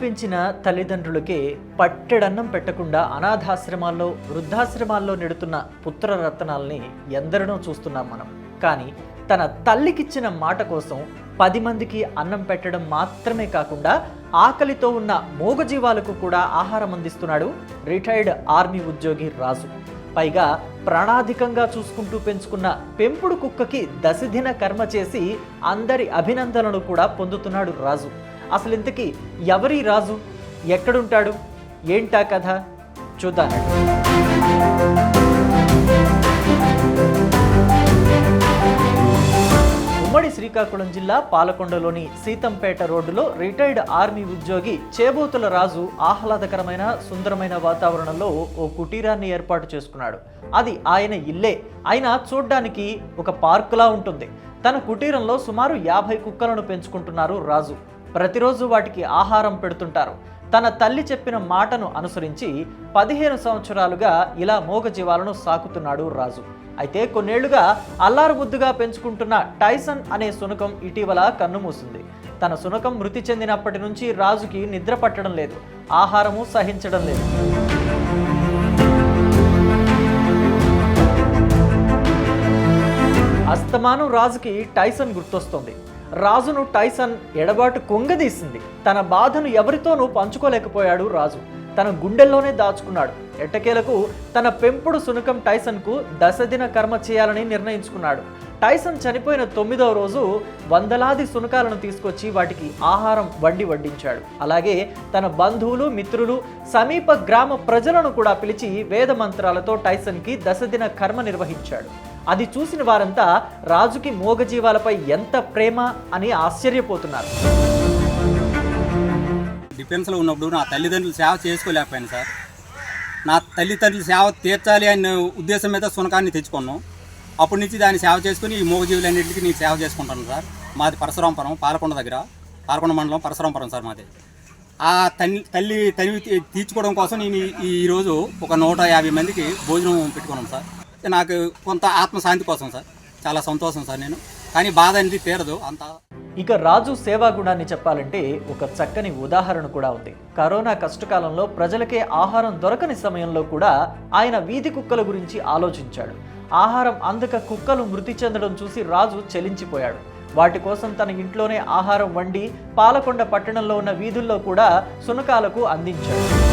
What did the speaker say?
పెంచిన తల్లిదండ్రులకే పట్టెడన్నం పెట్టకుండా అనాథాశ్రమాల్లో వృద్ధాశ్రమాల్లో నెడుతున్న పుత్రరత్నాల్ని ఎందరినో చూస్తున్నాం మనం. కానీ తన తల్లికిచ్చిన మాట కోసం పది మందికి అన్నం పెట్టడం మాత్రమే కాకుండా ఆకలితో ఉన్న మూగజీవాలకు కూడా ఆహారం అందిస్తున్నాడు రిటైర్డ్ ఆర్మీ ఉద్యోగి రాజు. పైగా ప్రాణాధికంగా చూసుకుంటూ పెంచుకున్న పెంపుడు కుక్కకి దశదిన కర్మ చేసి అందరి అభినందనలు కూడా పొందుతున్నాడు రాజు. అసలు ఇంతకీ ఎవరి రాజు? ఎక్కడుంటాడు? ఏంటా కథ? చూద్దాం. ఉమ్మడి శ్రీకాకుళం జిల్లా పాలకొండలోని సీతంపేట రోడ్డులో రిటైర్డ్ ఆర్మీ ఉద్యోగి చేబూతుల రాజు ఆహ్లాదకరమైన సుందరమైన వాతావరణంలో ఓ కుటీరాన్ని ఏర్పాటు చేసుకున్నాడు. అది ఆయన ఇల్లే. ఆయన చూడ్డానికి ఒక పార్కులా ఉంటుంది. తన కుటీరంలో సుమారు యాభై కుక్కలను పెంచుకుంటున్నారు రాజు. ప్రతిరోజు వాటికి ఆహారం పెడుతుంటారు. తన తల్లి చెప్పిన మాటను అనుసరించి పదిహేను సంవత్సరాలుగా ఇలా మూగజీవాలను సాకుతున్నాడు రాజు. అయితే కొన్నేళ్ళుగా అల్లారుబుద్దుగా పెంచుకుంటున్న టైసన్ అనే శునకం ఇటీవల కన్నుమూసింది. తన శునకం మృతి చెందినప్పటి నుంచి రాజుకి నిద్ర పట్టడం లేదు. ఆహారము సహించడం లేదు. అస్తమానం రాజుకి టైసన్ గుర్తొస్తుంది. రాజును టైసన్ ఎడబాటు కొంగదీసింది తన బాధను ఎవరితోనూ పంచుకోలేకపోయాడు రాజు. తన గుండెల్లోనే దాచుకున్నాడు. ఎట్టకేలకు తన పెంపుడు సునకం టైసన్కు దశదిన కర్మ చేయాలని నిర్ణయించుకున్నాడు. టైసన్ చనిపోయిన తొమ్మిదవ రోజు వందలాది సునకాలను తీసుకొచ్చి వాటికి ఆహారం వండి వడ్డించాడు. అలాగే తన బంధువులు మిత్రులు సమీప గ్రామ ప్రజలను కూడా పిలిచి వేద మంత్రాలతో టైసన్కి దశదిన కర్మ నిర్వహించాడు. అది చూసిన వారంతా రాజుకి మోగజీవాలపై ఎంత ప్రేమ అని ఆశ్చర్యపోతున్నారు. డిఫెన్స్లో ఉన్నప్పుడు నా తల్లిదండ్రులు సేవ చేసుకోలేకపోయాను సార్. నా తల్లిదండ్రులు సేవ తీర్చాలి అనే ఉద్దేశం మీద సునకాన్ని తెచ్చుకున్నాం. అప్పటి నుంచి దాన్ని సేవ చేసుకుని ఈ మూగజీవులన్నింటికి నేను సేవ చేసుకుంటాను సార్. మాది పరశురాంపురం పాలకొండ దగ్గర పాలకొండ మండలం పరశురాంపురం సార్ మాది. ఆ తల్లి తల్లి తల్లి తీ- తీర్చుకోవడం కోసం నేను ఈరోజు ఒక నూట యాభై మందికి భోజనం పెట్టుకున్నాను సార్. నాకు కొంత ఆత్మశాంతి కోసం సార్. చాలా సంతోషం సార్ నేను. కానీ బాధ అనేది తీరదు. అంత ఇక రాజు సేవా గుణాన్ని చెప్పాలంటే ఒక చక్కని ఉదాహరణ కూడా ఉంది. కరోనా కష్టకాలంలో ప్రజలకే ఆహారం దొరకని సమయంలో కూడా ఆయన వీధి కుక్కల గురించి ఆలోచించాడు. ఆహారం అందక కుక్కలు మృతి చెందడం చూసి రాజు చెలించిపోయాడు. వాటి కోసం తన ఇంట్లోనే ఆహారం వండి పాలకొండ పట్టణంలో ఉన్న వీధుల్లో కూడా సునకాలకు అందించాడు.